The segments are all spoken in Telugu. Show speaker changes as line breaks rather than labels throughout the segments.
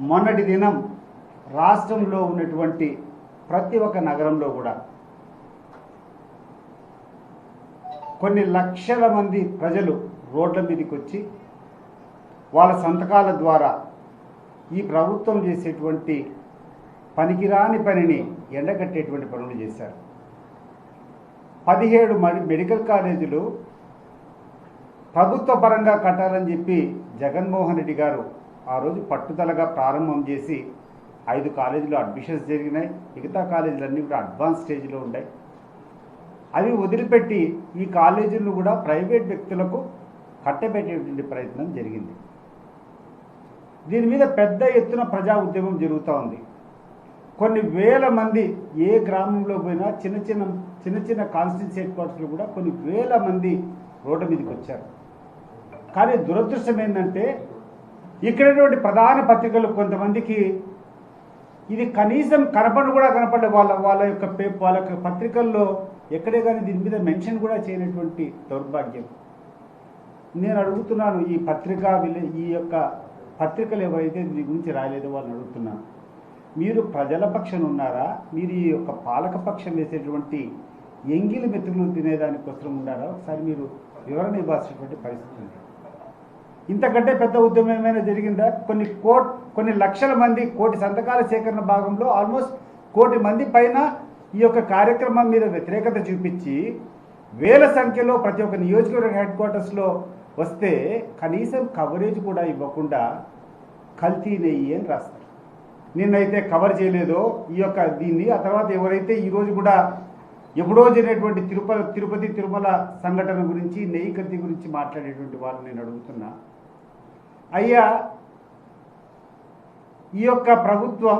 మొన్నటి దినం రాష్ట్రంలో ఉన్నటువంటి ప్రతి ఒక్క నగరంలో కూడా కొన్ని లక్షల మంది ప్రజలు రోడ్ల మీదకి వచ్చి వాళ్ళ సంతకాల ద్వారా ఈ ప్రభుత్వం చేసేటువంటి పనికిరాని పనిని ఎండగట్టేటువంటి పనులు చేశారు. పదిహేడు మెడికల్ కాలేజీలు ప్రభుత్వ పరంగా కట్టాలని చెప్పి జగన్మోహన్ రెడ్డి గారు ఆ రోజు పట్టుదలగా ప్రారంభం చేసి ఐదు కాలేజీలో అడ్మిషన్స్ జరిగినాయి. మిగతా కాలేజీలన్నీ కూడా అడ్వాన్స్ స్టేజ్లో ఉన్నాయి అవి వదిలిపెట్టి ఈ కాలేజీలను కూడా ప్రైవేట్ వ్యక్తులకు కట్టబెట్టేటువంటి ప్రయత్నం జరిగింది. దీని మీద పెద్ద ఎత్తున ప్రజా ఉద్యమం జరుగుతూ ఉంది. కొన్ని వేల మంది ఏ గ్రామంలో పోయినా చిన్న చిన్న చిన్న చిన్న కాన్స్టిట్యూన్సీ హెడ్ క్వార్టర్స్లో కూడా కొన్ని వేల మంది రోడ్డు మీదకి వచ్చారు. కానీ దురదృష్టం ఏంటంటే ఇక్కడటువంటి ప్రధాన పత్రికలు కొంతమందికి ఇది కనీసం కనపడి కూడా కనపడే వాళ్ళ వాళ్ళ యొక్క పే వాళ్ళ యొక్క పత్రికల్లో ఎక్కడే కానీ దీని మీద మెన్షన్ కూడా చేయనటువంటి దౌర్భాగ్యం. నేను అడుగుతున్నాను ఈ పత్రికా విలే ఈ యొక్క పత్రికలు ఏవైతే దీని గురించి రాయలేదు వాళ్ళని అడుగుతున్నాను మీరు ప్రజల పక్షం ఉన్నారా? మీరు ఈ యొక్క పాలక పక్షం వేసేటువంటి ఎంగిలి మెతుకులు తినేదానికోసం ఉన్నారా? ఒకసారి మీరు వివరణ ఇవ్వాల్సినటువంటి పరిస్థితి ఉంది. ఇంతకంటే పెద్ద ఉద్యమం ఏమైనా జరిగిందా? కొన్ని కోట్ కొన్ని లక్షల మంది కోటి సంతకాల సేకరణ భాగంలో ఆల్మోస్ట్ కోటి మంది పైన ఈ యొక్క కార్యక్రమం మీద వ్యతిరేకత చూపించి వేల సంఖ్యలో ప్రతి ఒక్క నియోజకవర్గ హెడ్ క్వార్టర్స్లో వస్తే కనీసం కవరేజ్ కూడా ఇవ్వకుండా కల్తీ నెయ్యి అని రాస్తారు. నిన్నైతే కవర్ చేయలేదో ఈ యొక్క దీన్ని ఆ తర్వాత ఎవరైతే ఈరోజు కూడా ఎప్పుడో జరిగినటువంటి తిరుపతి తిరుపతి తిరుమల సంఘటన గురించి నెయ్యి కల్తీ గురించి మాట్లాడేటువంటి వాళ్ళని నేను అడుగుతున్నా. అయ్యా ఈ యొక్క ప్రభుత్వం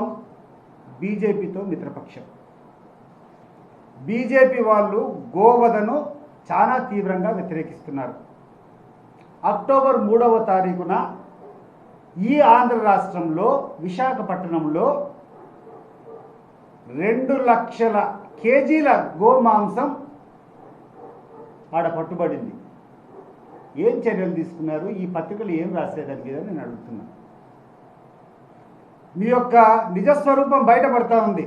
బీజేపీతో మిత్రపక్షం. బీజేపీ వాళ్ళు గోవధను చాలా తీవ్రంగా వ్యతిరేకిస్తున్నారు. అక్టోబర్ మూడవ తారీఖున ఈ ఆంధ్ర రాష్ట్రంలో విశాఖపట్నంలో రెండు లక్షల కేజీల గోమాంసం ఆడ పట్టుబడింది. ఏం చర్యలు తీసుకున్నారు? ఈ పత్రికలు ఏం రాసేదానికి నేను అడుగుతున్నాను మీ యొక్క నిజస్వరూపం బయటపడతా ఉంది.